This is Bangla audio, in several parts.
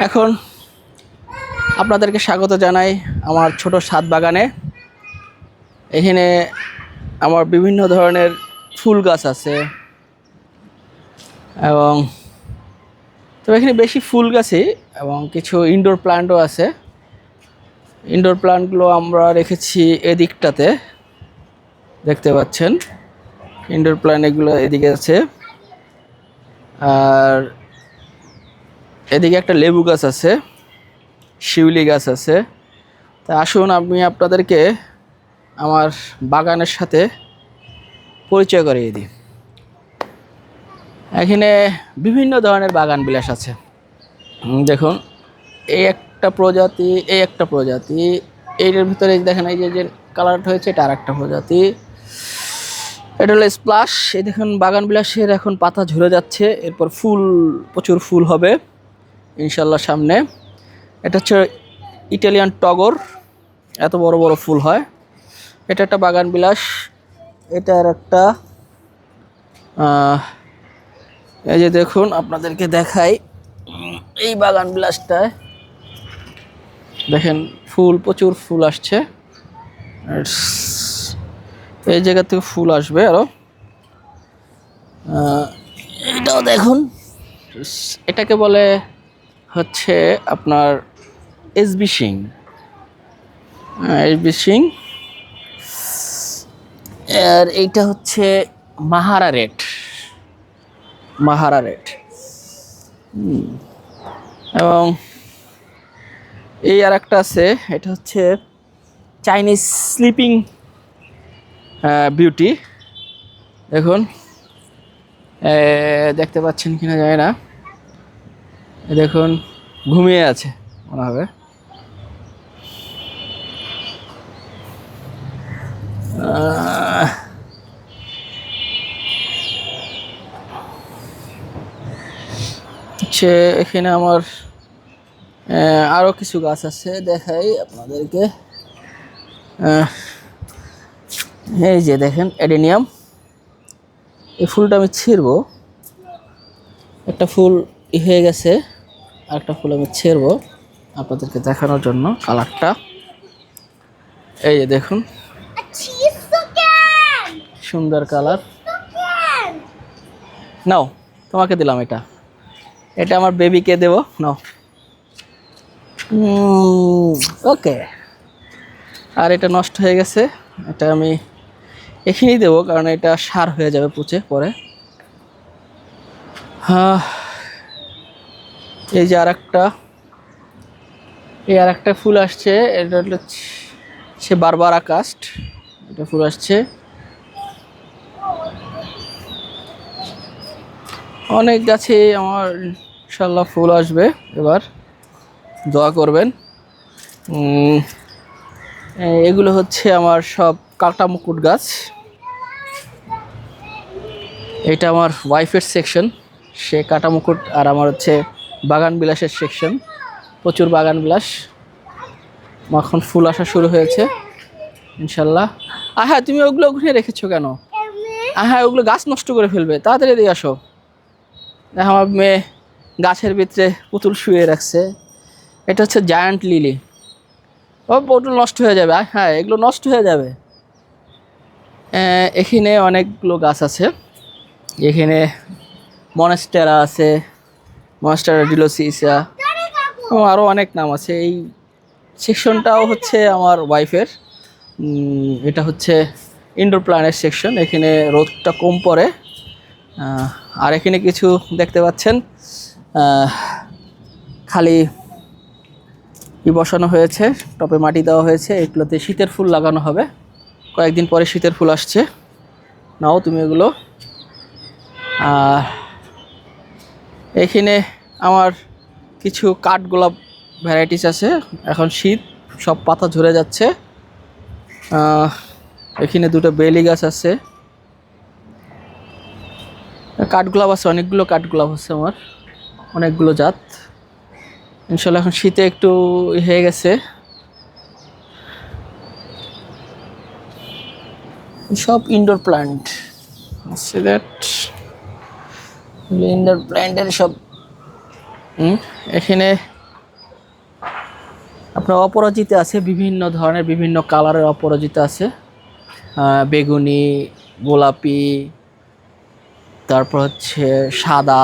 এখন আপনাদেরকে স্বাগত জানাই আমার ছোট ছাদ বাগানে। এখানে আমার বিভিন্ন ধরনের ফুল গাছ আছে এবং তবে এখানে বেশি ফুল গাছই এবং কিছু ইনডোর প্লান্টও আছে। ইনডোর প্লান্টগুলো আমরা রেখেছি এদিকটাতে, দেখতে পাচ্ছেন। ইনডোর প্ল্যান্ট এগুলো এদিকে আছে। আর এদিকে একটা লেবু গাছ আছে, শিউলি গাছ আছে। তা আসুন আমি আপনাদেরকে আমার বাগানের সাথে পরিচয় করিয়ে দিই। এখানে বিভিন্ন ধরনের বাগান বিলাস আছে। দেখুন, এই একটা প্রজাতি, এই একটা প্রজাতি, এইটার ভিতরে দেখেন এই যে যে কালারটা হয়েছে, এটা আর একটা প্রজাতি। এটা হলো স্প্লাশ। এই দেখুন, বাগান বিলাসের এখন পাতা ঝরে যাচ্ছে, এরপর ফুল, প্রচুর ফুল হবে। ইনশাল্লাহ সামনে। এটা হচ্ছে ইটালিয়ান টগর। এত বড় বড় ফুল হয়। এটা একটা বাগান বিলাস। এটা আর একটা এই যে দেখুন আপনাদেরকে দেখাই। এই বাগান বিলাসটায় দেখেন ফুল প্রচুর ফুল আসছে। এই জায়গা থেকে ফুল আসবে আরও। আহ, এটাও দেখুন। এটাকে বলে হচ্ছে আপনার এসবি সিং। এসবি সিং। আর এইটা হচ্ছে মাহারা রেট মাহারা রেট এবং এই আর একটা আছে, এটা হচ্ছে চাইনিজ স্লিপিং বিউটি। দেখুন। দেখতে পাচ্ছেন কিনা যায় না। দেখুন, ঘুমিয়ে আছে, মনে হবে। হচ্ছে এখানে আমার আরও কিছু গাছ আছে, দেখাই আপনাদেরকে। এই যে দেখেন এডেনিয়াম এই ফুলটা আমি ছিঁড়বো। একটা ফুল হয়ে গেছে। আর একটা ফুল আমি ছেড়বো আপনাদেরকে দেখানোর জন্য কালারটা। এই যে দেখুন। সুন্দর কালার। নাও, তোমাকে দিলাম এটা। এটা আমার বেবিকে দেবো। নাও। ওকে। আর এটা নষ্ট হয়ে গেছে। এটা আমি এখানেই দেবো, কারণ এটা সার হয়ে যাবে পুচে পরে। হ্যাঁ। এই যে আর একটা এই আর একটা ফুল আসছে, এটা হলো সে বারবার আকাস্ট এটা ফুল আসছে। অনেক গাছে আমার ইনশাল্লাহ ফুল আসবে, এবার দোয়া করবেন। এগুলো হচ্ছে আমার সব কাটা মুকুট গাছ। এটা আমার ওয়াইফের সেকশন সে কাটা মুকুট আর আমার হচ্ছে বাগান বিলাসের সেকশন প্রচুর বাগান বিলাস এখন ফুল আসা শুরু হয়েছে, ইনশাল্লাহ। আর হ্যাঁ তুমি ওগুলো ওখানে রেখেছো কেন? হ্যাঁ ওগুলো গাছ নষ্ট করে ফেলবে। তাড়াতাড়ি দিয়ে আসো। দেখো, আমার মেয়ে গাছের ভিতরে পুতুল শুয়ে রাখছে। এটা হচ্ছে জায়ান্ট লিলি ও, পুতুল নষ্ট হয়ে যাবে। হ্যাঁ এগুলো নষ্ট হয়ে যাবে। এখানে অনেকগুলো গাছ আছে। এখানে মনেস্টেরা আছে। মনেস্টেরা ডিলোসিসা এবং আরও অনেক নাম আছে। এই সেকশনটাও হচ্ছে আমার ওয়াইফের এটা হচ্ছে ইনডোর প্ল্যানের সেকশন এখানে রোদটা কম পড়ে। আর এখানে কিছু দেখতে পাচ্ছেন। খালি ই বসানো হয়েছে, টপে মাটি দেওয়া হয়েছে। এগুলোতে শীতের ফুল লাগানো হবে। কয়েকদিন পরে শীতের ফুল আসছে। নাও তুমি এগুলো। আর এখানে আমার কিছু কাঠগোলাপ ভ্যারাইটিস আছে। এখন শীত, সব পাতা ঝরে যাচ্ছে। এখানে দুটো বেলি গাছ আছে। কাঠগোলাপ আছে, অনেকগুলো কাঠগোলাপ আছে আমার। অনেকগুলো জাত। ইনশাল্লাহ এখন শীতে একটু হয়ে গেছে। সব ইনডোর প্ল্যান্ট সে দ্যাট ইনডোর প্ল্যান্টের সব। এখানে আপনার অপরাজিতা আছে বিভিন্ন ধরনের, বিভিন্ন কালারের অপরাজিতা আছে। বেগুনি, গোলাপি, তারপর হচ্ছে সাদা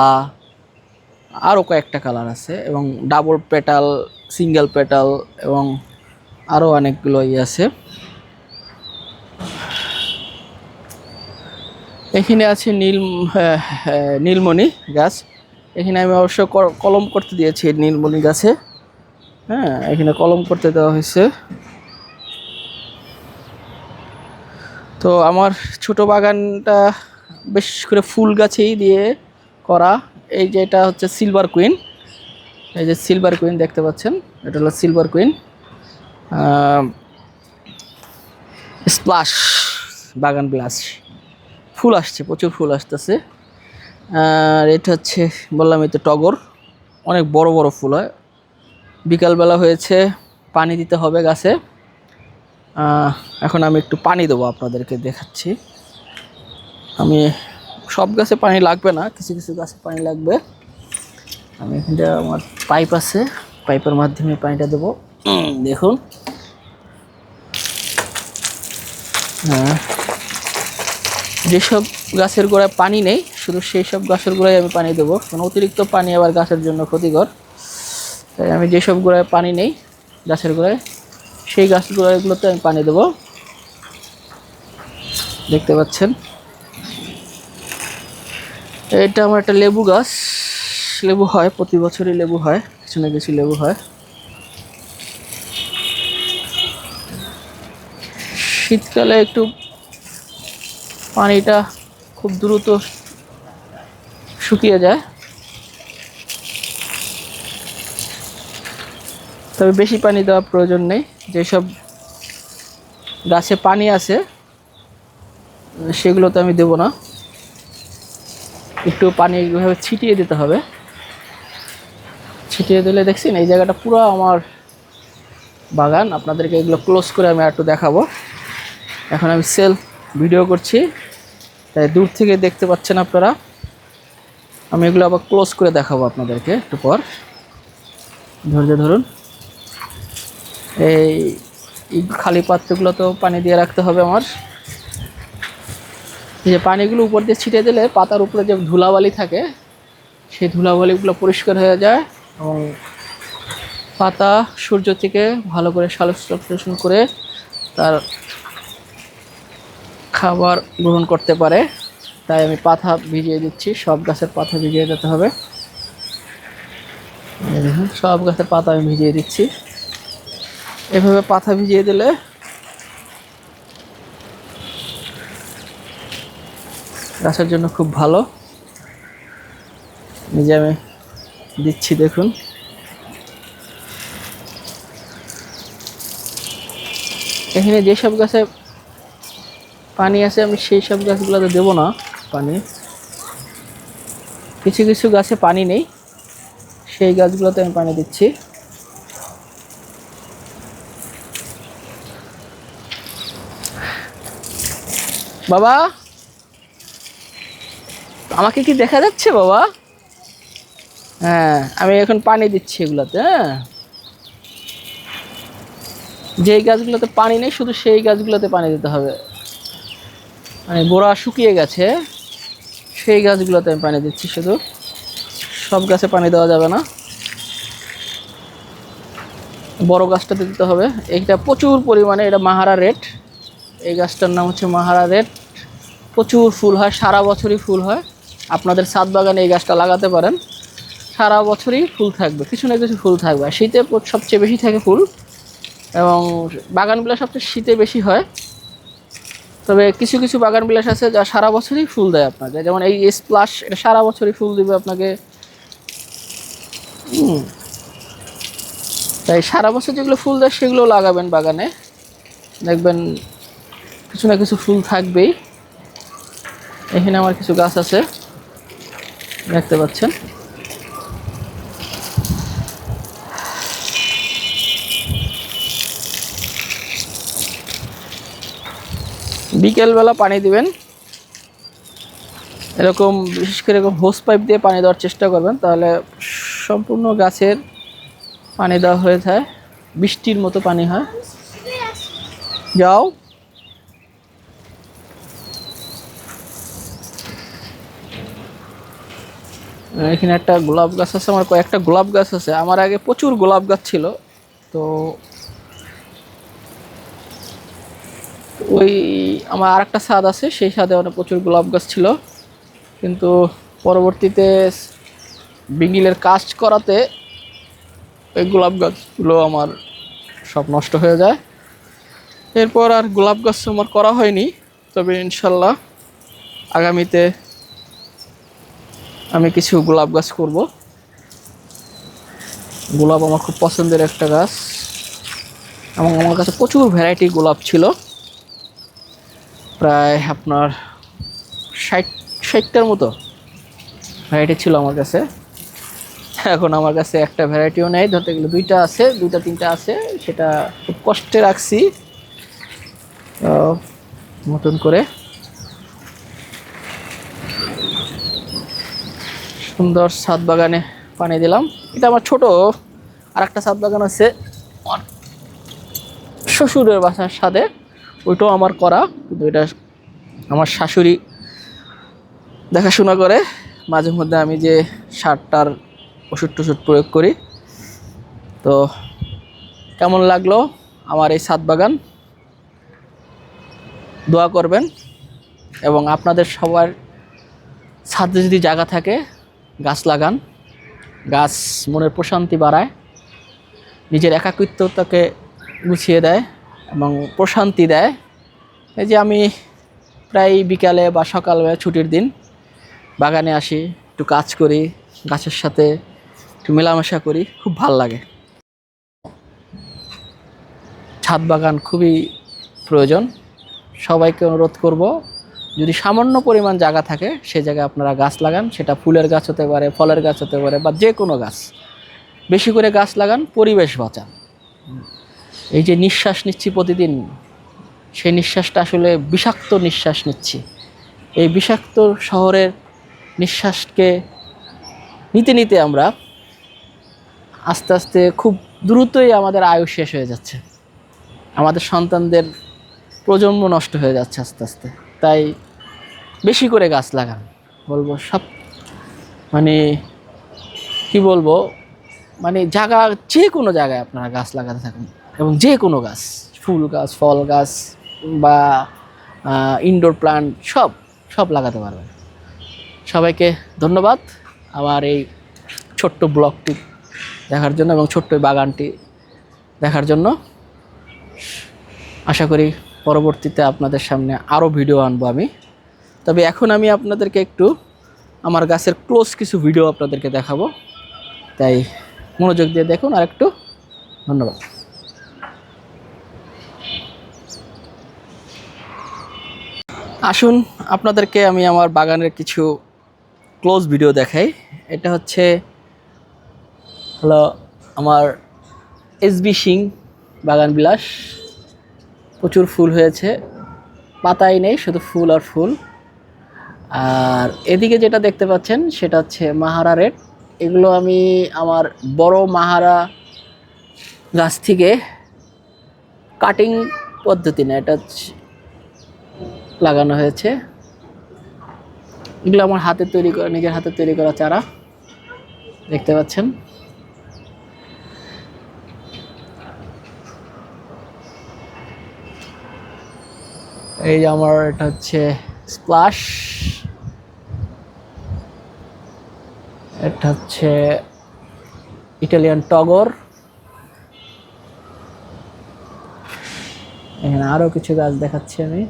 আরও কয়েকটা কালার আছে এবং ডাবল পেটাল সিঙ্গেল পেটাল এবং আরও অনেকগুলো ইয়ে আছে। এখানে আছে নীল হ্যাঁ, হ্যাঁ, নীলমণি গাছ। এখানে আমি অবশ্য কলম করতে দিয়েছি নীলমণি গাছে। হ্যাঁ এখানে কলম করতে দেওয়া হয়েছে। তো আমার ছোট বাগানটা বেশ করে ফুল গাছেই দিয়ে করা। এই যে এটা হচ্ছে সিলভার কুইন। এই যে সিলভার কুইন দেখতে পাচ্ছেন? এটা হলো সিলভার কুইন। স্প্লাশ বাগান ব্লাশ ফুল আসছে, প্রচুর ফুল আসতেছে। আর এটা হচ্ছে, বললাম এই তো টগর। অনেক বড় বড় ফুল হয়। বিকালবেলা হয়েছে, পানি দিতে হবে গাছে। এখন আমি একটু পানি দেবো আপনাদেরকে দেখাচ্ছি। আমি সব গাছে পানি লাগবে না, কিছু কিছু গাছে পানি লাগবে। আমি এখানটা আমার পাইপ আছে, পাইপের মাধ্যমে পানিটা দেবো। দেখুন। হ্যাঁ। যেসব গাছের গোড়ায় পানি নেই, শুধু সেই সব গাছের গোড়ায় আমি পানি দেবো। কারণ অতিরিক্ত পানি আবার গাছের জন্য ক্ষতিকর। তাই আমি যেসব গোড়ায় পানি নেই গাছের গোড়ায়, সেই গাছ গোড়াগুলোতে আমি পানি দেবো। দেখতে পাচ্ছেন? এটা আমার একটা লেবু গাছ। লেবু হয়, প্রতি বছরই লেবু হয়, কিছু না কিছু লেবু হয়। শীতকালে একটু পানিটা খুব দ্রুত শুকিয়ে যায়। তবে বেশি পানি দেওয়ার প্রয়োজন নেই। যেসব গাছে পানি আছে সেগুলো তো আমি দেবো না। একটু পানি এইভাবে ছিটিয়ে দিতে হবে। ছিটিয়ে দিলে দেখছেন, এই জায়গাটা পুরো আমার বাগান। আপনাদেরকে এগুলো ক্লোজ করে আমি একটু দেখাবো। এখন আমি সেলফ ভিডিও করছি। তাই দূর থেকে দেখতে পাচ্ছেন আপনারা। আমি এগুলো আবার ক্লোজ করে দেখাবো আপনাদেরকে একটু পর। ধৈর্য ধরুন। এই খালি পাত্রগুলো তো পানি দিয়ে রাখতে হবে আমার। যে পানিগুলো উপর দিয়ে ছিটিয়ে দিলে পাতার উপরে যে ধুলাবালি থাকে, সেই ধুলাবালিগুলো পরিষ্কার হয়ে যায় এবং পাতা সূর্য থেকে ভালো করে সালোকসংশ্লেষণ করে তার খাবার গ্রহণ করতে পারে। তাই আমি পাতা ভিজিয়ে দিচ্ছি। সব গাছের পাতা ভিজিয়ে দিতে হবে। দেখুন, সব গাছের পাতা আমি ভিজিয়ে দিচ্ছি। এভাবে পাতা ভিজিয়ে দিলে গাছের জন্য খুব ভালো। নিজে আমি দিচ্ছি, দেখুন। এখানে যেসব গাছে পানি আছে, আমি সেই সব গাছগুলোতে দেবো না পানি। কিছু কিছু গাছে পানি নেই, সেই গাছগুলোতে আমি পানি দিচ্ছি। বাবা, আমাকে কি দেখা যাচ্ছে বাবা? হ্যাঁ আমি এখন পানি দিচ্ছি এগুলোতে হ্যাঁ। যেই গাছগুলোতে পানি নেই, শুধু সেই গাছগুলোতে পানি দিতে হবে। মানে গোড়া শুকিয়ে গেছে, সেই গাছগুলোতে আমি পানি দিচ্ছি শুধু। সব গাছে পানি দেওয়া যাবে না। বড় গাছটাতে দিতে হবে। এইটা প্রচুর পরিমাণে, এটা মাহারা রেড এই গাছটার নাম হচ্ছে মাহারা রেড প্রচুর ফুল হয়, সারা বছরই ফুল হয়। আপনাদের ছাদ বাগানে এই গাছটা লাগাতে পারেন। সারা বছরই ফুল থাকবে, কিছু না কিছু ফুল থাকবে। আর শীতে সবচেয়ে বেশি থাকে ফুল। এবং বাগানগুলো সবচেয়ে শীতে বেশি হয়। তবে কিছু কিছু বাগান বিলাস আছে যা সারা বছরই ফুল দেয় আপনাকে। যেমন এই স্প্লাশ এটা সারা বছরই ফুল দিবে আপনাকে। তাই সারা বছর যেগুলো ফুল দেয় সেগুলো লাগাবেন বাগানে। দেখবেন কিছু না কিছু ফুল থাকবেই। এখানে আমার কিছু গাছ আছে। দেখতে পাচ্ছেন। বিকেলবেলা পানি দিবেন। এরকম বিশেষ করে এরকম হোস পাইপ দিয়ে পানি দেওয়ার চেষ্টা করবেন, তাহলে সম্পূর্ণ গাছের পানি দেওয়া হয়ে যায়। বৃষ্টির মতো পানি হয়। যাও। এখানে একটা গোলাপ গাছ আছে, আমার কয়েকটা গোলাপ গাছ আছে। আমার আগে প্রচুর গোলাপ গাছ ছিল, তো ওই আমার আর একটা ছাদ আছে, সেই ছাদে অনেক প্রচুর গোলাপ গাছ ছিল। কিন্তু পরবর্তীতে বিগিলের কাজ করাতে ওই গোলাপ গাছগুলো আমার সব নষ্ট হয়ে যায়। এরপর আর গোলাপ গাছ আমার করা হয়নি, তবে ইনশাল্লাহ আগামীতে আমি কিছু গোলাপ গাছ করব। গোলাপ আমার খুব পছন্দের একটা গাছ এবং আমার কাছে প্রচুর ভ্যারাইটি গোলাপ ছিল। প্রায় আপনার ষাট, ষাটটার মতো ভ্যারাইটি ছিল আমার কাছে। এখন আমার কাছে একটা ভ্যারাইটিও নেই, ধরতে গেলে দুইটা আছে, দুইটা, তিনটা আছে, সেটা খুব কষ্টে রাখছি। নতুন করে। সুন্দর ছাদ বাগানে পানি দিলাম। এটা আমার ছোট আর একটা ছাদ বাগান আছে। শ্বশুরের বাসার সাথে ওইটাও আমার করা, কিন্তু এটা আমার শাশুড়ি দেখাশোনা করে। মাঝে মধ্যে আমি যে সারটার ওষুধ টষুধ প্রয়োগ করি। তো কেমন লাগল আমার এই ছাদ বাগান? দোয়া করবেন এবং আপনাদের সবার ছাদে যদি জায়গা থাকে, গাছ লাগান। গাছ মনের প্রশান্তি বাড়ায়। নিজের একাকিত্বতাকে গুছিয়ে দেয়। এবং প্রশান্তি দেয়। এই যে আমি প্রায় বিকালে বা সকালবেলা ছুটির দিন বাগানে আসি, একটু কাজ করি, গাছের সাথে একটু মেলামেশা করি, খুব ভালো লাগে। ছাদ বাগান খুবই প্রয়োজন। সবাইকে অনুরোধ করব, যদি সামান্য পরিমাণ জায়গা থাকে সেই জায়গায় আপনারা গাছ লাগান। সেটা ফুলের গাছ হতে পারে, ফলের গাছ হতে পারে বা যে কোনো গাছ। বেশি করে গাছ লাগান, পরিবেশ বাঁচান। এই যে নিঃশ্বাস নিচ্ছি প্রতিদিন, সেই নিঃশ্বাসটা আসলে বিষাক্ত নিঃশ্বাস নিচ্ছি। এই বিষাক্ত শহরের নিঃশ্বাসকে নিতে নিতে আমরা আস্তে আস্তে খুব দ্রুতই আমাদের আয়ু শেষ হয়ে যাচ্ছে। আমাদের সন্তানদের প্রজন্ম নষ্ট হয়ে যাচ্ছে আস্তে আস্তে। তাই বেশি করে গাছ লাগান, বলব সব মানে কি বলব মানে জায়গা যে কোনো জায়গায় আপনারা গাছ লাগাতে থাকুন। এবং যে কোনো গাছ, ফুল গাছ, ফল গাছ বা ইনডোর প্লান্ট সব সব লাগাতে পারবেন। সবাইকে ধন্যবাদ আমার এই ছোট্ট ব্লগটি দেখার জন্য এবং ছোট্ট বাগানটি দেখার জন্য। আশা করি পরবর্তীতে আপনাদের সামনে আরও ভিডিও আনব আমি। তবে এখন আমি আপনাদেরকে একটু আমার গাছের ক্লোজ কিছু ভিডিও আপনাদেরকে দেখাবো। তাই মনোযোগ দিয়ে দেখুন আর একটু ধন্যবাদ। আসুন, আপনাদেরকে আমি আমার বাগানের কিছু ক্লোজ ভিডিও দেখাই। এটা হচ্ছে, হলো আমার এসবি সিং বাগান বিলাস। প্রচুর ফুল হয়েছে। পাতাই নেই, শুধু ফুল আর ফুল। আর এদিকে যেটা দেখতে পাচ্ছেন, সেটা হচ্ছে মাহারা রেড। এগুলো আমি আমার বড় মাহারা গাছ থেকে কাটিং পদ্ধতি না এটা লাগানো হয়েছে। এগুলো আমার হাতে তৈরি করা, নিজের হাতে তৈরি করা চারা। দেখতে পাচ্ছেন। এই যে আমার, এটা হচ্ছে স্প্লাশ। এটা হচ্ছে ইটালিয়ান টগর। এখানে আরও কিছু গাছ দেখাচ্ছি আমি।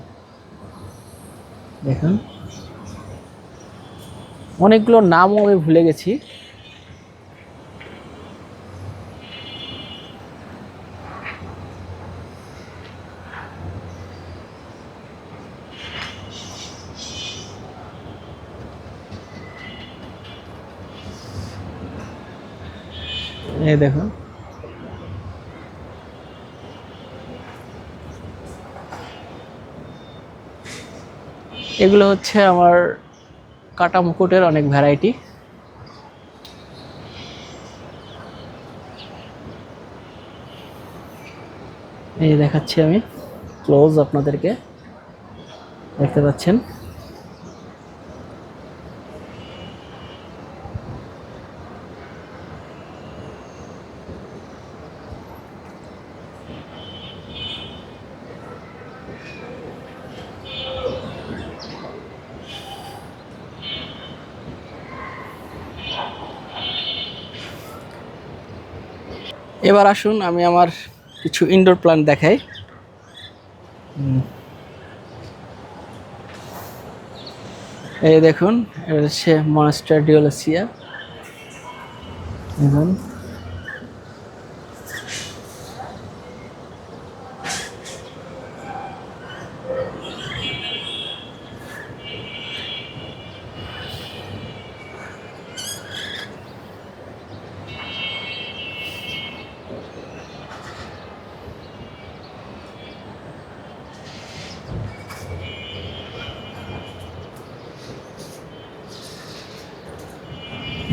দেখুন। অনেকগুলো নামও আমি ভুলে গেছি। এই দেখুন। এগুলো হচ্ছে আমার কাটা মুকুটের অনেক ভ্যারাইটি এই দেখাচ্ছি আমি। ক্লোজ আপনাদেরকে। দেখতে পাচ্ছেন? এবার আসুন আমি আমার কিছু ইনডোর প্ল্যান্ট দেখাই। এই দেখুন এটা হচ্ছে মনস্টার ডিওলেসিয়া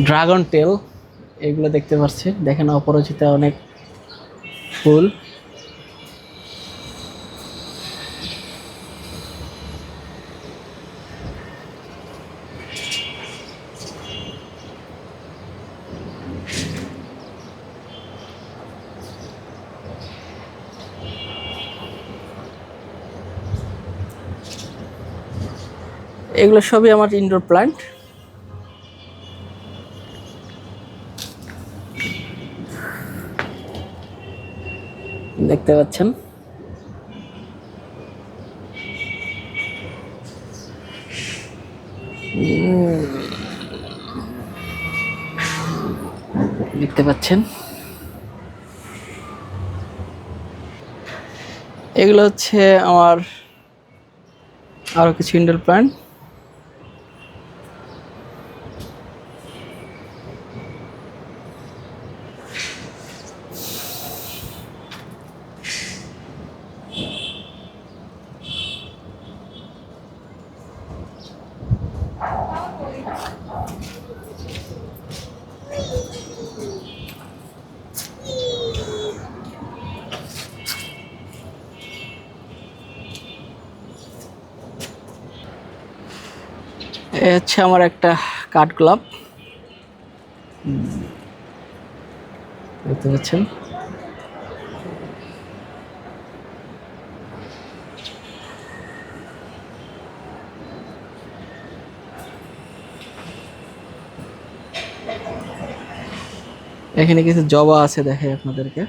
ড্রাগন টেল এগুলো দেখতে পাচ্ছি। দেখেন অপরাজিতা অনেক ফুল। এগুলো সবই আমার ইনডোর প্ল্যান্ট দেখতে পাচ্ছেন। দেখতে পাচ্ছেন। এগুলো হচ্ছে আমার আরও কিছু ইন্ডোর প্ল্যান্ট এ হচ্ছে আমার একটা কাঠ গোলাপ। দেখতে পাচ্ছেন? এখানে কিছু জবা আছে দেখে আপনাদেরকে।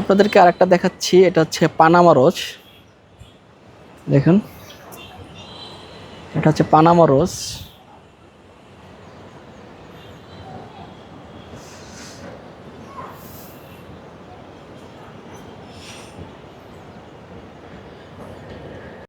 আপনাদেরকে আরেকটা দেখাচ্ছি, এটা হচ্ছে পানামা রোজ। দেখুন। এটা হচ্ছে পানামা রোজ।